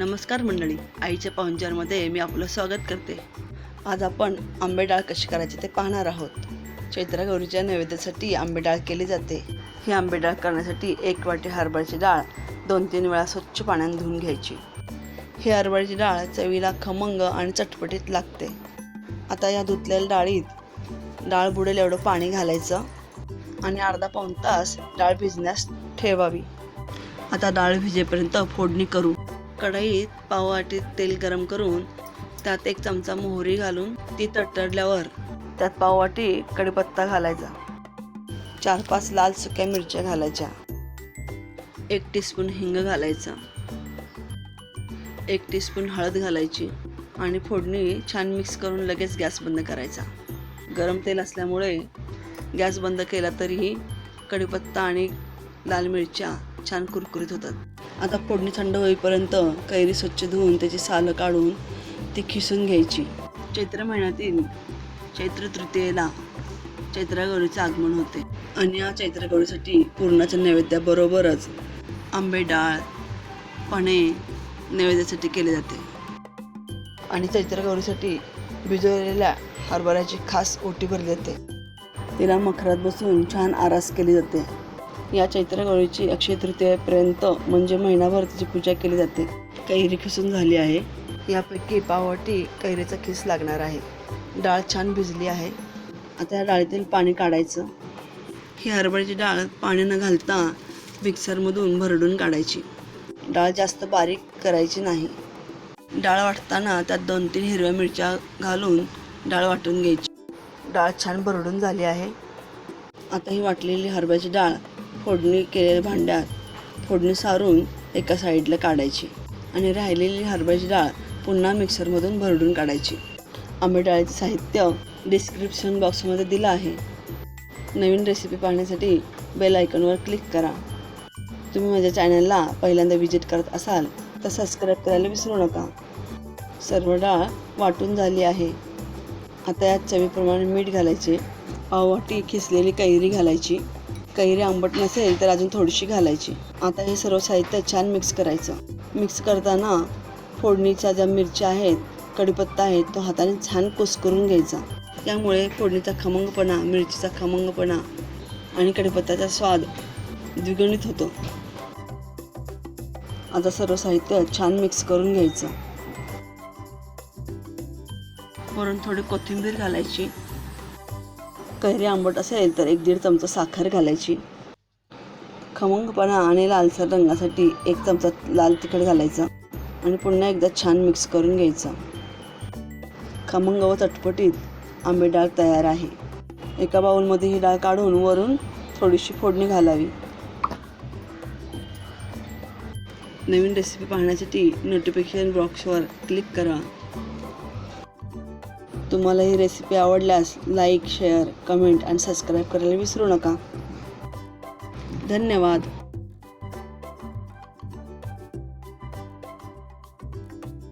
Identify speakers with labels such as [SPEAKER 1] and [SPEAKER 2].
[SPEAKER 1] नमस्कार मंडळी. आईच्या पाहुणचारमध्ये मी आपलं स्वागत करते. आज आपण आंबे डाळ कशी करायची ते पाहणार आहोत. चैत्र गौरीच्या नैवेद्यासाठी आंबे डाळ केली जाते. ही आंबे डाळ करण्यासाठी एक वाटी हरभऱ्याची डाळ दोन तीन वेळा स्वच्छ पाण्याने धुवून घ्यायची. ही हरभऱ्याची डाळ चवीला खमंग आणि चटपटीत लागते. आता या धुतलेल्या डाळीत डाळ बुडेल एवढं पाणी घालायचं आणि अर्धा पाऊण तास डाळ भिजण्यास ठेवावी. आता डाळ भिजेपर्यंत फोडणी करू. कढईत पाववाटीत तेल गरम करून त्यात एक चमचा मोहरी घालून ती तडतडल्यावर त्यात पाववाटी कढीपत्ता घालायचा. चार पाच लाल सुक्या मिरच्या घालायच्या. एक टीस्पून हिंग घालायचा. एक टीस्पून हळद घालायची आणि फोडणी छान मिक्स करून लगेच गॅस बंद करायचा. गरम तेल असल्यामुळे गॅस बंद केला तरीही कढीपत्ता आणि लाल मिरच्या छान कुरकुरीत होतात. आता फोडणी थंड होईपर्यंत कैरी स्वच्छ धुवून त्याची सालं काढून ती खिसून घ्यायची. चैत्र महिन्यातील चैत्र तृतीयेला चैत्रगौरीचं आगमन होते. आणि या चैत्रगौरीसाठी पूर्णाच्या नैवेद्याबरोबरच आंबे डाळ पणे नैवेद्यासाठी केले जाते. आणि चैत्रगौरीसाठी भिजवलेल्या हरभऱ्याची खास ओटी भरली जाते. तिला मखरात बसून छान आरास केली जाते. या चैत्र गौरीची अक्षय तृतीयेपर्यंत म्हणजे महिनाभर तिची पूजा केली जाते. कैरी खिसून झाली आहे. यापैकी पावटी कैरीचा खिस लागणार आहे. डाळ छान भिजली आहे. आता या डाळीतील पाणी काढायचं. ही हरभऱ्याची डाळ पाणी न घालता मिक्सरमधून भरडून काढायची. डाळ जास्त बारीक करायची नाही. डाळ वाटताना त्यात दोन तीन हिरव्या मिरच्या घालून डाळ वाटून घ्यायची. डाळ छान भरडून झाली आहे. आता ही वाटलेली हरभऱ्याची डाळ फोडणी केलेल्या भांड्यात फोडणी सारून एका साईडला काढायची आणि राहिलेली हरभऱ्याची डाळ पुन्हा मिक्सरमधून भरडून काढायची. आंबे डाळीचे साहित्य डिस्क्रिप्शन बॉक्समध्ये दिलं आहे. नवीन रेसिपी पाहण्यासाठी बेल आयकॉनवर क्लिक करा. तुम्ही माझ्या चॅनलला पहिल्यांदा व्हिजिट करत असाल तर सबस्क्राईब करायला विसरू नका. सर्व डाळ वाटून झाली आहे. आता यात चवीप्रमाणे मीठ घालायचे पाववाटी खिसलेली कैरी घालायची कैरी आंबट नसेल तर अजून थोडीशी घालायची. आता हे सर्व साहित्य छान मिक्स करायचं. मिक्स करताना फोडणीच्या ज्या मिरच्या आहेत कढीपत्ता आहे तो हाताने छान कुसकरून घ्यायचा. त्यामुळे फोडणीचा खमंगपणा मिरचीचा खमंगपणा आणि कडीपत्त्याचा स्वाद द्विगुणित होतो. आता सर्व साहित्य छान मिक्स करून घ्यायचं. वरून थोडी कोथिंबीर घालायची. कैरी आंबट असेल तर एक दीड चमचा साखर घालायची. खमंगपणा आणि लालसर रंगासाठी एक चमचा लाल तिखट घालायचा आणि पुन्हा एकदा छान मिक्स करून घ्यायचा. खमंग व चटपटीत आंबे डाळ तयार आहे. एका बाउलमध्ये ही डाळ काढून वरून थोडीशी फोडणी घालावी. नवीन रेसिपी पाहण्यासाठी नोटिफिकेशन बॉक्सवर क्लिक करा. तुम्हाला ही रेसिपी आवडल्यास लाईक शेअर कमेंट आणि सबस्क्राईब करायला विसरू नका. धन्यवाद.